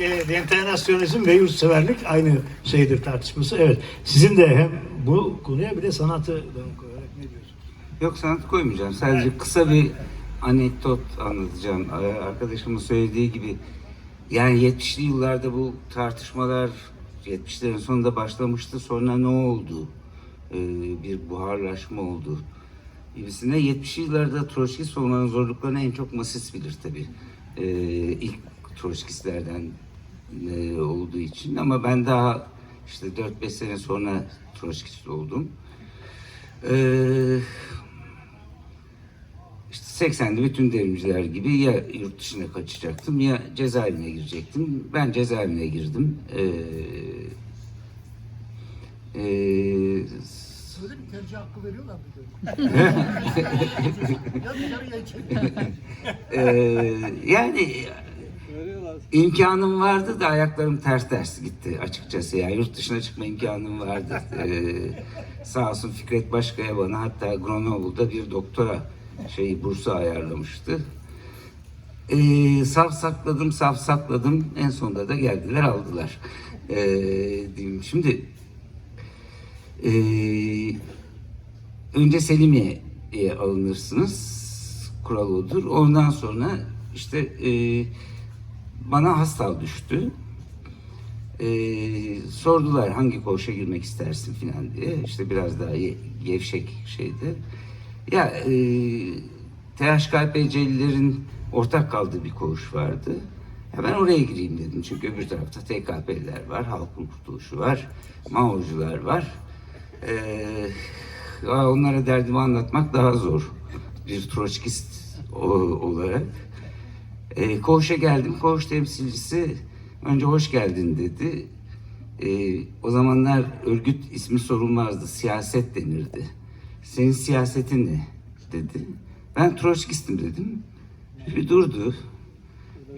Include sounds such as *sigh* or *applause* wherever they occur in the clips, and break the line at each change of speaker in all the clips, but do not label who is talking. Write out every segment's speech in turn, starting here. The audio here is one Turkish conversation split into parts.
e, enternasyonizm ve yurtseverlik aynı şeydir tartışması. Evet. Sizin de hem bu konuya bir de sanatı koyarak ne diyorsunuz?
Yok sanat koymayacağım. Sadece kısa bir anekdot anlatacağım. Ee, Arkadaşımın söylediği gibi yani 70'li yıllarda bu tartışmalar 70'lerin sonunda başlamıştı. Sonra ne oldu? Ee, bir buharlaşma oldu gibisine. 70'li yıllarda Troçkist olmanın zorluklarını en çok Masis bilir tabii. Ee, ilk Troçkistlerden e, olduğu için ama ben daha işte 4-5 sene sonra Troçkist oldum. Ee, işte 80'de bütün devrimciler gibi ya yurt dışına kaçacaktım ya cezaevine girecektim. Ben cezaevine girdim. Ee, ee,
Böyle bir tercih hakkı veriyorlar mı? ya dışarıya çek.
ee, yani imkanım vardı da ayaklarım ters ters gitti açıkçası. Yani yurt dışına çıkma imkanım vardı. Ee, sağ olsun Fikret Başkaya bana hatta Grenoble'da bir doktora şeyi bursu ayarlamıştı. Ee, saf sakladım, saf sakladım. En sonunda da geldiler aldılar. Ee, diyeyim. Şimdi ee, önce Selimiye'ye alınırsınız. Kural odur. Ondan sonra işte ee, bana hastal düştü. Ee, sordular hangi koğuşa girmek istersin filan diye. İşte biraz daha ye- gevşek şeydi. Ya e, THKPC'lilerin ortak kaldığı bir koğuş vardı. Ya ben oraya gireyim dedim. Çünkü öbür tarafta TKP'liler var, Halkın Kurtuluşu var, Mao'cular var. Ee, onlara derdimi anlatmak daha zor. Bir Troçkist olarak. E, koğuşa geldim. Koğuş temsilcisi önce hoş geldin dedi. E, o zamanlar örgüt ismi sorulmazdı. Siyaset denirdi. Senin siyasetin ne? dedi. Ben Troçkistim dedim. Bir durdu.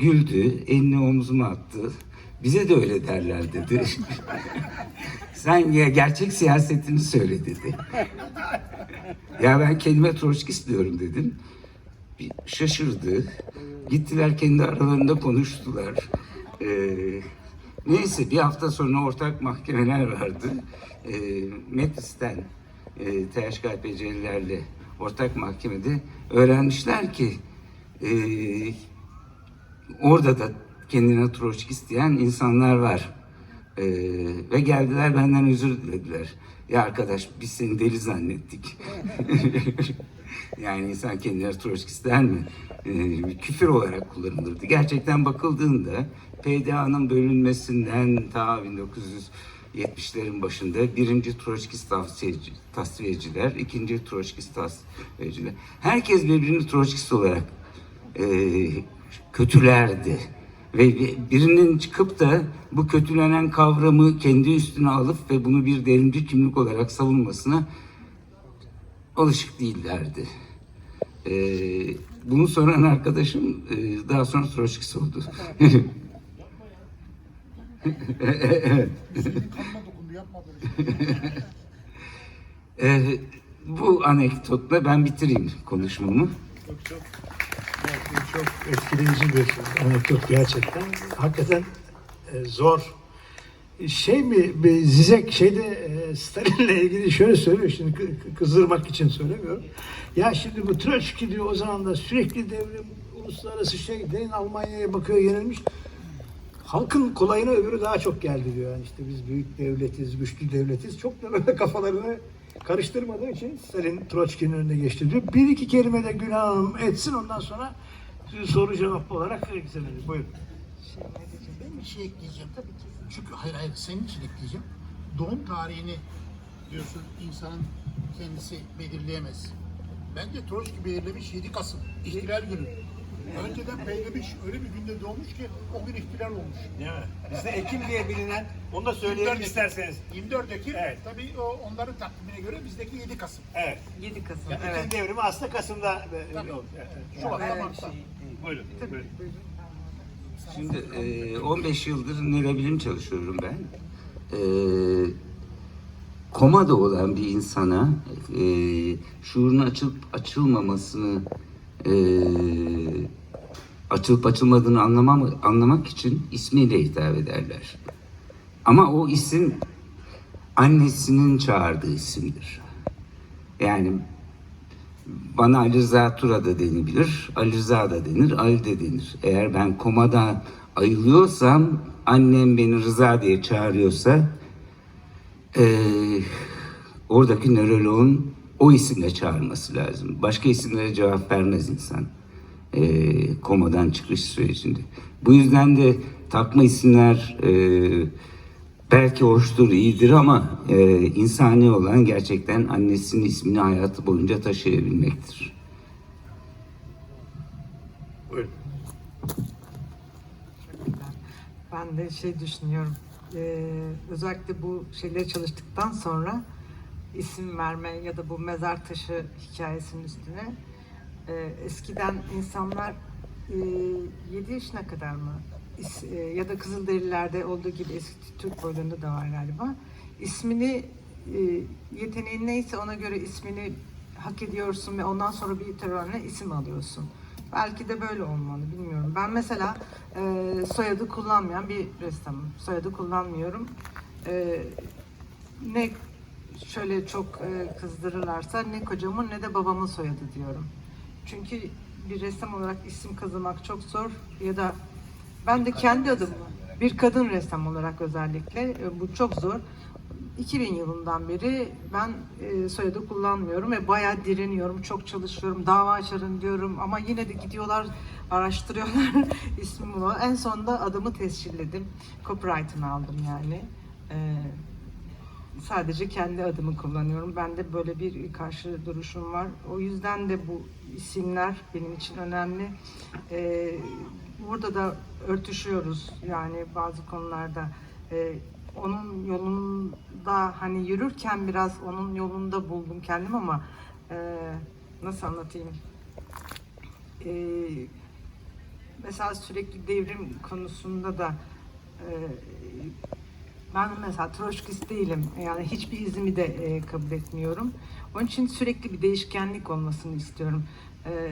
Güldü. Elini omzuma attı. Bize de öyle derler dedi. *laughs* Sen ya gerçek siyasetini söyle dedi. ya ben kendime Troçkist diyorum dedim. Bir şaşırdı. Gittiler kendi aralarında konuştular. Ee, neyse bir hafta sonra ortak mahkemeler vardı. Ee, Metis'ten e, THKPC'lilerle ortak mahkemede öğrenmişler ki e, orada da kendine Troçkist diyen insanlar var. Ee, ve geldiler benden özür dilediler. Ya arkadaş biz seni deli zannettik. *laughs* yani insan kendine Troçkist der mi? Ee, küfür olarak kullanılırdı. Gerçekten bakıldığında PDA'nın bölünmesinden ta 1970'lerin başında birinci Troçkist tasfiyeciler, ikinci Troçkist tasfiyeciler. Herkes birbirini Troçkist olarak e, kötülerdi. Ve birinin çıkıp da bu kötülenen kavramı kendi üstüne alıp ve bunu bir devrimci kimlik olarak savunmasına alışık değillerdi. E, bunu soran arkadaşım e, daha sonra Troçkist oldu. *laughs* evet.
Kanına dokundu yapmadı.
E, bu anekdotla ben bitireyim konuşmamı.
Çok çok çok, etkileyici bir anekdot gerçekten. Hakikaten e, zor. Şey mi, bir Zizek şeyde e, Stalin'le ilgili şöyle söylüyor, şimdi kı- kı- kızdırmak için söylemiyorum. Ya şimdi bu Troçki diyor o zaman da sürekli devrim, uluslararası şey, derin Almanya'ya bakıyor yenilmiş. Halkın kolayına öbürü daha çok geldi diyor. Yani işte biz büyük devletiz, güçlü devletiz. Çok da böyle kafalarını karıştırmadığı için Stalin Troçki'nin önüne geçti diyor. Bir iki kelime de günahım etsin ondan sonra soru cevap olarak ekleyelim. Buyurun.
Ben bir şey ekleyeceğim. Tabii ki. Çünkü hayır hayır senin için ekleyeceğim. Doğum tarihini diyorsun insanın kendisi belirleyemez. Bence Troçki belirlemiş 7 Kasım. İhtilal günü. Önceden belirlemiş öyle bir günde doğmuş ki o gün ihtilal olmuş.
Değil mi? Bizde Ekim diye bilinen, onu da
24 Ekim.
isterseniz.
24 Ekim
Evet.
tabii o onların takvimine göre bizdeki 7 Kasım.
Evet.
7 Kasım.
Yani
evet.
İkinci devrimi aslında Kasım'da e,
Tabii.
oldu. Evet, evet.
Şubat'ta
Öyle bir
Mart'ta.
şey.
Buyurun. buyurun.
Şimdi e, 15 yıldır nörobilim çalışıyorum ben. E, komada olan bir insana e, şuurun açılıp açılmamasını e, açılıp açılmadığını anlamam, anlamak için ismiyle hitap ederler. Ama o isim annesinin çağırdığı isimdir. Yani bana Ali Rıza Tura da denilebilir, Ali Rıza da denir, Ali de denir. Eğer ben komadan ayılıyorsam, annem beni Rıza diye çağırıyorsa, eee, oradaki nöroloğun o isimle çağırması lazım. Başka isimlere cevap vermez insan eee, komadan çıkış sürecinde. Bu yüzden de takma isimler eee, belki hoştur, iyidir ama eee, insani olan gerçekten annesinin ismini hayatı boyunca taşıyabilmektir.
Buyurun.
Ben de şey düşünüyorum. eee, özellikle bu şeyleri çalıştıktan sonra isim verme ya da bu mezar taşı hikayesinin üstüne eee, eskiden insanlar 7 yaşına kadar mı is- eee, ya da Kızılderililerde olduğu gibi eski Türk boylarında da var galiba. İsmini eee, yeteneğin neyse ona göre ismini hak ediyorsun ve ondan sonra bir törenle isim alıyorsun. Belki de böyle olmalı bilmiyorum. Ben mesela e, soyadı kullanmayan bir ressamım. Soyadı kullanmıyorum. E, ne şöyle çok e, kızdırırlarsa ne kocamın ne de babamın soyadı diyorum. Çünkü bir ressam olarak isim kazanmak çok zor ya da ben de kendi adım bir kadın ressam olarak özellikle e, bu çok zor. 2000 yılından beri ben e, soyadı kullanmıyorum ve bayağı direniyorum, çok çalışıyorum, dava açarım diyorum ama yine de gidiyorlar, araştırıyorlar *laughs* ismimi. En sonunda adımı tescilledim, copyright'ını aldım yani. E, sadece kendi adımı kullanıyorum. Ben de böyle bir karşı duruşum var. O yüzden de bu isimler benim için önemli. Ee, burada da örtüşüyoruz yani bazı konularda. Ee, onun yolunda hani yürürken biraz onun yolunda buldum kendim ama e, nasıl anlatayım? Ee, mesela sürekli devrim konusunda da e, ben mesela troşkist değilim. Yani hiçbir izimi de e, kabul etmiyorum. Onun için sürekli bir değişkenlik olmasını istiyorum. E,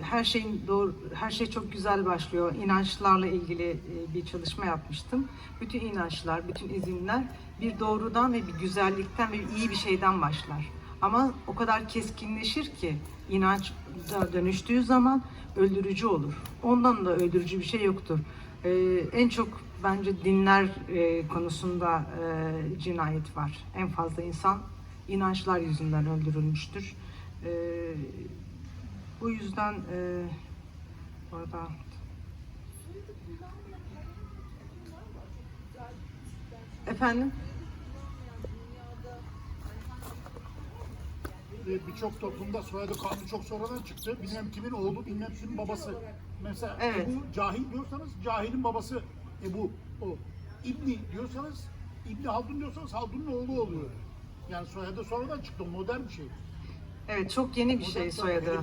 her şeyin doğru, her şey çok güzel başlıyor. İnançlarla ilgili e, bir çalışma yapmıştım. Bütün inançlar, bütün izinler bir doğrudan ve bir güzellikten ve iyi bir şeyden başlar. Ama o kadar keskinleşir ki inanç dönüştüğü zaman öldürücü olur. Ondan da öldürücü bir şey yoktur. Ee, en çok bence dinler e, konusunda e, cinayet var. En fazla insan inançlar yüzünden öldürülmüştür. Ee, bu yüzden e, orada efendim
birçok toplumda soyadı kanunu çok sonradan çıktı. Bilmem kimin oğlu, bilmem kimin babası. Mesela
Evet.
Ebu cahil diyorsanız cahilin babası Ebu o. İbni diyorsanız İbni Haldun diyorsanız Haldun'un oğlu oluyor. Yani soyadı sonradan çıktı. Modern bir şey.
evet çok yeni bir şey soyadı.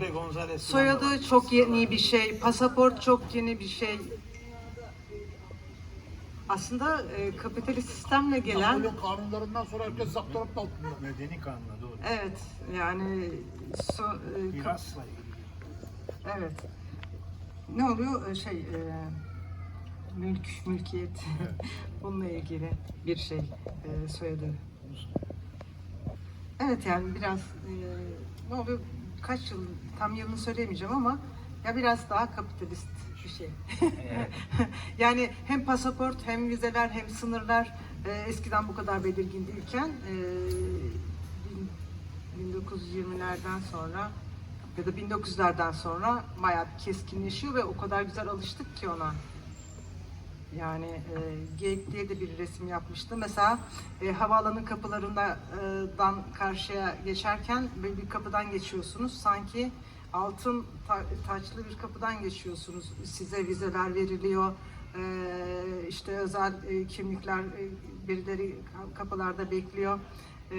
Soyadı çok yeni bir şey, pasaport çok yeni bir şey. Aslında e, kapitalist sistemle gelen,
Napolyon kanunlarından sonra herkes zapturapt altında.
Medeni kanuna doğru.
evet yani so, e, kap-
Mirasla ilgili.
evet. Ne oluyor E, şey e, mülk, mülkiyet *laughs* bununla ilgili bir şey e, soyadı. Evet yani biraz e, ne oluyor kaç yıl tam yılını söyleyemeyeceğim ama ya biraz daha kapitalist bir şey. *laughs* yani hem pasaport hem vizeler hem sınırlar e, eskiden bu kadar belirgin değilken e, bin- 1920'lerden sonra ya da 1900'lerden sonra bayağı keskinleşiyor ve o kadar güzel alıştık ki ona. Yani e, Geyik diye de bir resim yapmıştı. Mesela e, havaalanı kapılarından karşıya geçerken böyle bir kapıdan geçiyorsunuz. Sanki altın ta- taçlı bir kapıdan geçiyorsunuz. Size vizeler veriliyor. E, işte özel e, kimlikler e, birileri kapılarda bekliyor. E,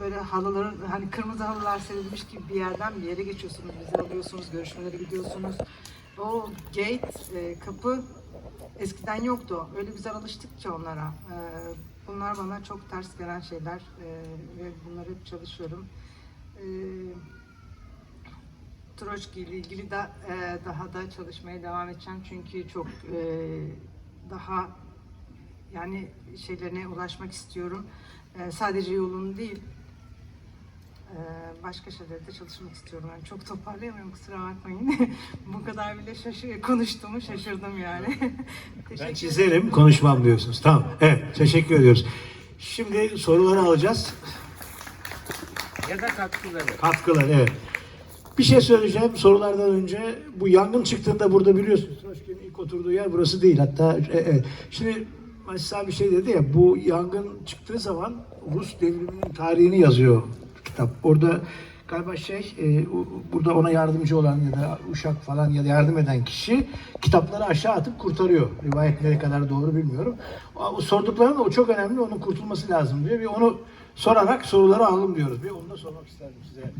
böyle halıların hani kırmızı halılar serilmiş gibi bir yerden bir yere geçiyorsunuz. Vize alıyorsunuz, görüşmelere gidiyorsunuz. O gate, e, kapı Eskiden yoktu. Öyle güzel alıştık ki onlara. Ee, bunlar bana çok ters gelen şeyler ee, ve bunları hep çalışıyorum. Ee, Troçki ile ilgili de e, daha da çalışmaya devam edeceğim çünkü çok e, daha yani şeylerine ulaşmak istiyorum. E, sadece yolunu değil e, başka şeylerde çalışmak istiyorum. Yani çok toparlayamıyorum kusura bakmayın. *laughs* Bu kadar bile şaşır konuştuğumu şaşırdım yani. *laughs*
Ben
Teşekkür
çizerim, konuşmam diyorsunuz. Tamam, evet. Teşekkür ediyoruz. Şimdi soruları alacağız.
Ya da katkıları.
Katkılar, evet. Bir şey söyleyeceğim sorulardan önce. Bu yangın çıktığında burada biliyorsunuz. Troşkin'in ilk oturduğu yer burası değil. Hatta e, evet. Şimdi Mesela bir şey dedi ya bu yangın çıktığı zaman Rus devriminin tarihini yazıyor kitap. Orada galiba şey e, burada ona yardımcı olan ya da uşak falan ya da yardım eden kişi kitapları aşağı atıp kurtarıyor. Rivayet ne kadar doğru bilmiyorum. O sorduklarında o çok önemli. Onun kurtulması lazım diyor. Bir onu sorarak soruları alalım diyoruz. Bir onu da sormak isterdim size.